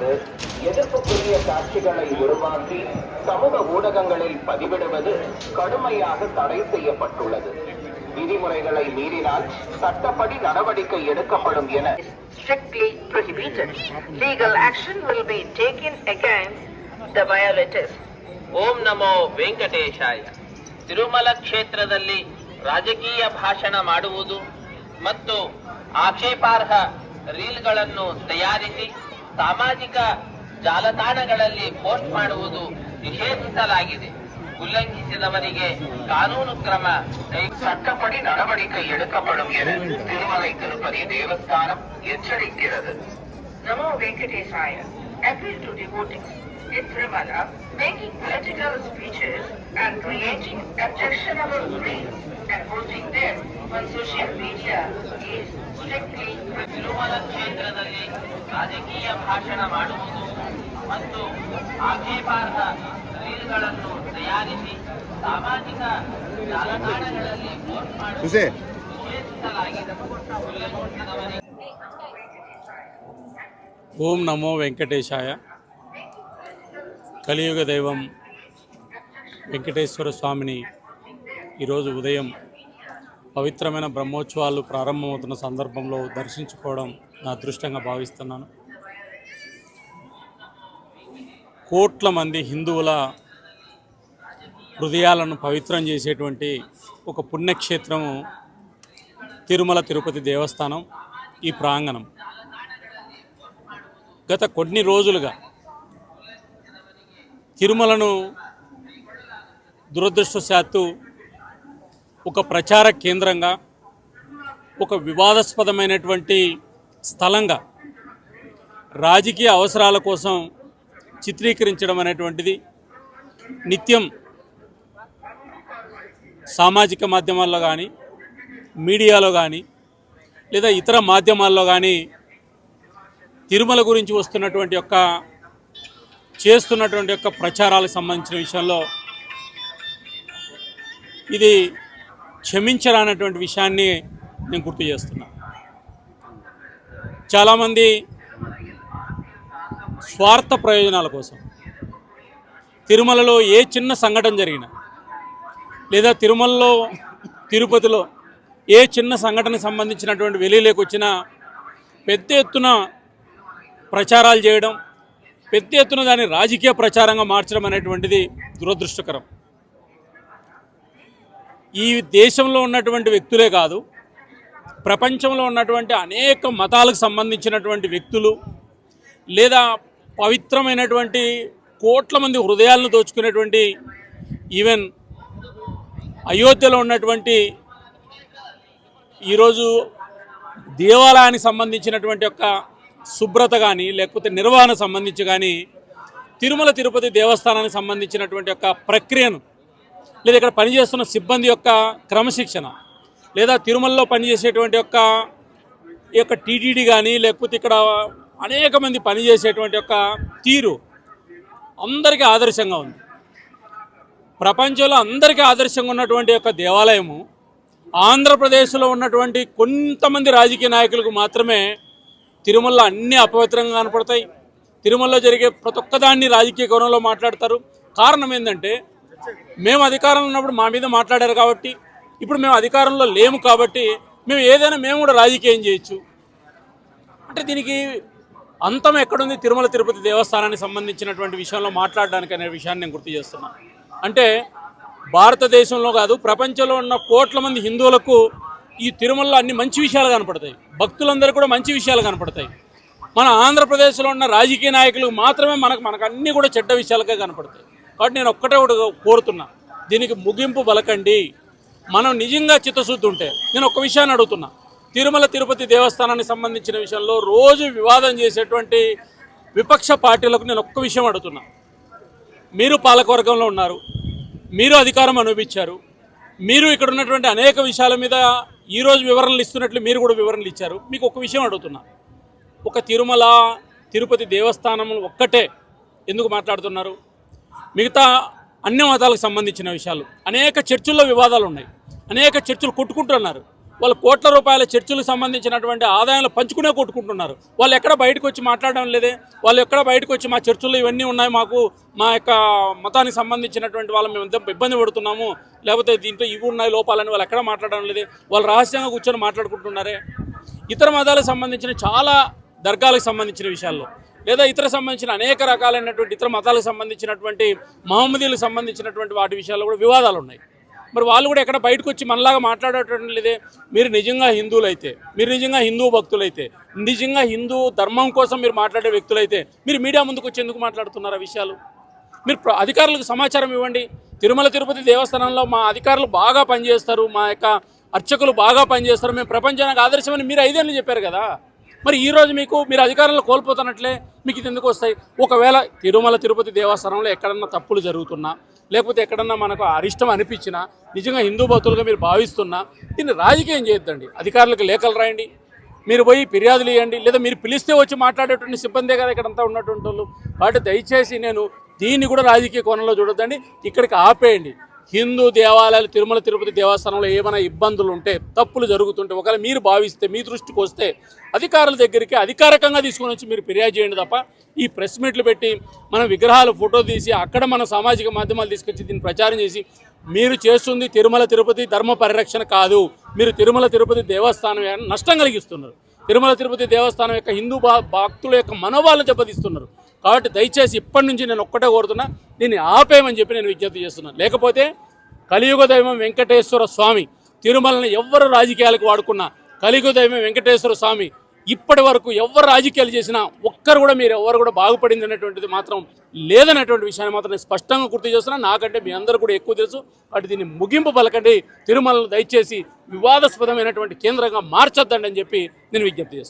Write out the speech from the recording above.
அல்லது எதிர்ப்புக்குரிய காட்சிகளை உருவாக்கி சமூக ஊடகங்களில் பதிவிடுவது கடுமையாக தடை செய்யப்பட்டுள்ளது விதிமுறைகளை மீறினால் சட்டப்படி நடவடிக்கை எடுக்கப்படும் என strictly prohibited. Legal action will be taken against the violators. ಓಂ ನಮೋ ವೆಂಕಟೇಶಾಯ ತಿರುಮಲ ಕ್ಷೇತ್ರದಲ್ಲಿ ರಾಜಕೀಯ ಭಾಷಣ ಮಾಡುವುದು ಮತ್ತು ಆಕ್ಷೇಪಾರ್ಹ ರೀಲ್ಗಳನ್ನು ತಯಾರಿಸಿ ಸಾಮಾಜಿಕ ಜಾಲತಾಣಗಳಲ್ಲಿ ಪೋಸ್ಟ್ ಮಾಡುವುದು ನಿಷೇಧಿಸಲಾಗಿದೆ ಉಲ್ಲಂಘಿಸಿದವರಿಗೆ ಕಾನೂನು ಕ್ರಮ ಕೈ சட்டப்படி நடவடிக்கை எடுக்கப்படும் என Thirumalai Tirupati Devasthanam எச்சரிக்கிறது Namo Venkatesaya appeal to devotees in Tirumala making political speeches and creating objectionable reels and posting them on social media is strictly prohibited. Tirumala ಕ್ಷೇತ್ರದಲ್ಲಿ ರಾಜಕೀಯ ಭಾಷಣ ಮಾಡುವುದು ಮತ್ತು ಆಕ್ಷೇಪಾರ್ಹ ರೀಲ್ಗಳನ್ನು ತಯಾರಿಸಿ ಸಾಮಾಜಿಕ ಜಾಲತಾಣಗಳಲ್ಲಿ ಪೋಸ್ಟ್ ಮಾಡುವುದು ಹುಸೇ ನಿಷೇಧಿಸಲಾಗಿದೆ ಉಲ್ಲಂಘಿಸಿದವರಿಗೆ ఓం నమో వెంకటేశాయ కలియుగ దైవం వెంకటేశ్వర స్వామిని ఈరోజు ఉదయం పవిత్రమైన బ్రహ్మోత్సవాలు ప్రారంభమవుతున్న సందర్భంలో దర్శించుకోవడం నా అదృష్టంగా భావిస్తున్నాను. కోట్ల మంది హిందువుల హృదయాలను పవిత్రం చేసేటువంటి ఒక పుణ్యక్షేత్రము తిరుమల తిరుపతి దేవస్థానం ఈ ప్రాంగణం. గత కొన్ని రోజులుగా తిరుమలను దురదృష్టశాత్తు ఒక ప్రచార కేంద్రంగా ఒక వివాదాస్పదమైనటువంటి స్థలంగా రాజకీయ అవసరాల కోసం చిత్రీకరించడం అనేటువంటిది నిత్యం సామాజిక మాధ్యమాల్లో కానీ మీడియాలో కానీ లేదా ఇతర మాధ్యమాల్లో కానీ తిరుమల గురించి వస్తున్నటువంటి యొక్క చేస్తున్నటువంటి యొక్క ప్రచారాలకు సంబంధించిన విషయంలో ఇది క్షమించరానటువంటి విషయాన్ని నేను గుర్తు చేస్తున్నా. చాలామంది స్వార్థ ప్రయోజనాల కోసం తిరుమలలో ఏ చిన్న సంఘటన జరిగినా లేదా తిరుమలలో తిరుపతిలో ఏ చిన్న సంఘటనకు సంబంధించినటువంటి వెలీలోకి వచ్చినా పెద్ద ఎత్తున ప్రచారాలు చేయడం పెద్ద ఎత్తున దాన్ని రాజకీయ ప్రచారంగా మార్చడం అనేటువంటిది దురదృష్టకరం. ఈ దేశంలో ఉన్నటువంటి వ్యక్తులే కాదు ప్రపంచంలో ఉన్నటువంటి అనేక మతాలకు సంబంధించినటువంటి వ్యక్తులు లేదా పవిత్రమైనటువంటి కోట్ల మంది హృదయాలను దోచుకునేటువంటి ఈవెన్ అయోధ్యలో ఉన్నటువంటి ఈరోజు దేవాలయానికి సంబంధించినటువంటి యొక్క శుభ్రత కానీ లేకపోతే నిర్వహణ సంబంధించి కానీ తిరుమల తిరుపతి దేవస్థానానికి సంబంధించినటువంటి యొక్క ప్రక్రియను లేదా ఇక్కడ పనిచేస్తున్న సిబ్బంది యొక్క క్రమశిక్షణ లేదా తిరుమలలో పనిచేసేటువంటి యొక్క ఈ యొక్క టీటీడీ కానీ లేకపోతే ఇక్కడ అనేక మంది పనిచేసేటువంటి యొక్క తీరు అందరికీ ఆదర్శంగా ఉంది. ప్రపంచంలో అందరికీ ఆదర్శంగా ఉన్నటువంటి యొక్క దేవాలయము ఆంధ్రప్రదేశ్లో ఉన్నటువంటి కొంతమంది రాజకీయ నాయకులకు మాత్రమే తిరుమలలో అన్ని అపవిత్రంగా కనపడతాయి. తిరుమలలో జరిగే ప్రతి ఒక్కదాన్ని రాజకీయ గౌరవంలో మాట్లాడతారు. కారణం ఏంటంటే మేము అధికారంలో ఉన్నప్పుడు మా మీద మాట్లాడారు కాబట్టి ఇప్పుడు మేము అధికారంలో లేము కాబట్టి మేము ఏదైనా మేము కూడా రాజకీయం చేయొచ్చు. అంటే దీనికి అంతం ఎక్కడుంది? తిరుమల తిరుపతి దేవస్థానానికి సంబంధించినటువంటి విషయంలో మాట్లాడడానికి అనే విషయాన్ని నేను గుర్తు చేస్తున్నాను అంటే భారతదేశంలో కాదు ప్రపంచంలో ఉన్న కోట్ల మంది హిందువులకు ఈ తిరుమలలో అన్ని మంచి విషయాలు కనపడతాయి. భక్తులందరూ కూడా మంచి విషయాలు కనపడతాయి. మన ఆంధ్రప్రదేశ్లో ఉన్న రాజకీయ నాయకులకు మాత్రమే మనకు మనకు అన్నీ కూడా చెడ్డ విషయాలుగా కనపడతాయి. కాబట్టి నేను ఒక్కటే ఒకటి కోరుతున్నా. దీనికి ముగింపు బలకండి. మనం నిజంగా చిత్తశుద్ధి ఉంటే నేను ఒక విషయాన్ని అడుగుతున్నా. తిరుమల తిరుపతి దేవస్థానానికి సంబంధించిన విషయంలో రోజు వివాదం చేసేటువంటి విపక్ష పార్టీలకు నేను ఒక్క విషయం అడుగుతున్నా. మీరు పాలకవర్గంలో ఉన్నారు. మీరు అధికారం అనుభవించారు. మీరు ఇక్కడ ఉన్నటువంటి అనేక విషయాల మీద ఈరోజు వివరణలు ఇస్తున్నట్లు మీరు కూడా వివరణలు ఇచ్చారు. మీకు ఒక విషయం అడుగుతున్నా. ఒక తిరుమల తిరుపతి దేవస్థానం ఒక్కటే ఎందుకు మాట్లాడుతున్నారు? మిగతా అన్ని మతాలకు సంబంధించిన విషయాలు. అనేక చర్చిల్లో వివాదాలు ఉన్నాయి. అనేక చర్చలు కొట్టుకుంటున్నారు. వాళ్ళు కోట్ల రూపాయల చర్చలకు సంబంధించినటువంటి ఆదాయాలు పంచుకునే కొట్టుకుంటున్నారు. వాళ్ళు ఎక్కడ బయటకు వచ్చి మాట్లాడడం లేదే? వాళ్ళు ఎక్కడ బయటకు వచ్చి మా చర్చల్లో ఇవన్నీ ఉన్నాయి మాకు మా యొక్క మతానికి సంబంధించినటువంటి వాళ్ళు మేము ఎంత ఇబ్బంది పడుతున్నాము? లేకపోతే దీంట్లో ఇవి ఉన్నాయి లోపాలని వాళ్ళు ఎక్కడ మాట్లాడడం లేదే? వాళ్ళు రహస్యంగా కూర్చొని మాట్లాడుకుంటున్నారే? ఇతర మతాలకు సంబంధించిన చాలా దర్గాలకు సంబంధించిన విషయాల్లో. లేదా ఇతర సంబంధించిన అనేక రకాలైనటువంటి ఇతర మతాలకు సంబంధించినటువంటి మహమ్మదీలకు సంబంధించినటువంటి వాటి విషయాల్లో కూడా వివాదాలు ఉన్నాయి. మరి వాళ్ళు కూడా ఎక్కడ బయటకు వచ్చి మనలాగా మాట్లాడటం లేదే. మీరు నిజంగా హిందువులైతే మీరు నిజంగా హిందూ భక్తులైతే నిజంగా హిందూ ధర్మం కోసం మీరు మాట్లాడే వ్యక్తులైతే మీరు మీడియా ముందుకు వచ్చి ఎందుకు మాట్లాడుతున్నారు ఆ విషయాలు? మీరు అధికారులకు సమాచారం ఇవ్వండి. తిరుమల తిరుపతి దేవస్థానంలో మా అధికారులు బాగా పనిచేస్తారు మా యొక్క అర్చకులు బాగా పనిచేస్తారు. మేము ప్రపంచానికి ఆదర్శమని మీరు ఐదేళ్ళు చెప్పారు కదా. మరి ఈరోజు మీకు మీరు అధికారంలో కోల్పోతున్నట్లే మీకు ఇది ఎందుకు వస్తాయి? ఒకవేళ తిరుమల తిరుపతి దేవస్థానంలో ఎక్కడన్నా తప్పులు జరుగుతున్నా లేకపోతే ఎక్కడన్నా మనకు అరిష్టం అనిపించినా నిజంగా హిందూ భక్తులుగా మీరు భావిస్తున్నా దీన్ని రాజకీయం చేయొద్దండి. అధికారులకు లేఖలు రాయండి. మీరు పోయి ఫిర్యాదులు ఇవ్వండి లేదా మీరు పిలిస్తే వచ్చి మాట్లాడేటువంటి సిబ్బందే కదా ఇక్కడంతా ఉన్నటువంటి వాళ్ళు. కాబట్టి దయచేసి నేను దీన్ని కూడా రాజకీయ కోణంలో చూడొద్దండి. ఇక్కడికి ఆపేయండి. హిందూ దేవాలయాలు తిరుమల తిరుపతి దేవస్థానంలో ఏమైనా ఇబ్బందులు ఉంటే తప్పులు జరుగుతుంటే ఒకవేళ మీరు భావిస్తే మీ దృష్టికి వస్తే అధికారుల దగ్గరికి అధికారికంగా తీసుకొని వచ్చి మీరు ఫిర్యాదు చేయండి తప్ప ఈ ప్రెస్ మీట్లు పెట్టి మన విగ్రహాలు ఫోటో తీసి అక్కడ మన సామాజిక మాధ్యమాలు తీసుకొచ్చి దీన్ని ప్రచారం చేసి మీరు చేస్తుంది తిరుమల తిరుపతి ధర్మ పరిరక్షణ కాదు. మీరు తిరుమల తిరుపతి దేవస్థానం నష్టం కలిగిస్తున్నారు. తిరుమల తిరుపతి దేవస్థానం యొక్క హిందూ భా- భక్తుల యొక్క మనోభావాలను దెబ్బతీస్తున్నారు. కాబట్టి దయచేసి ఇప్పటి నుంచి నేను ఒక్కటే కోరుతున్నా దీన్ని ఆపేయమని చెప్పి నేను విజ్ఞప్తి చేస్తున్నాను. లేకపోతే కలియుగ దైవం వెంకటేశ్వర స్వామి తిరుమలని ఎవ్వరు రాజకీయాలకు వాడుకున్నా కలియుగ దైవం వెంకటేశ్వర స్వామి ఇప్పటి వరకు ఎవరు రాజకీయాలు చేసినా ఒక్కరు కూడా మీరు ఎవరు కూడా బాగుపడింది అనేటువంటిది మాత్రం లేదనేటువంటి విషయాన్ని మాత్రం నేను స్పష్టంగా గుర్తు చేస్తున్నా. నాకంటే మీ అందరూ కూడా ఎక్కువ తెలుసు. అటు దీన్ని ముగింపు పలకండి. తిరుమలను దయచేసి వివాదాస్పదమైనటువంటి కేంద్రంగా మార్చొద్దండి అని చెప్పి నేను విజ్ఞప్తి చేస్తాను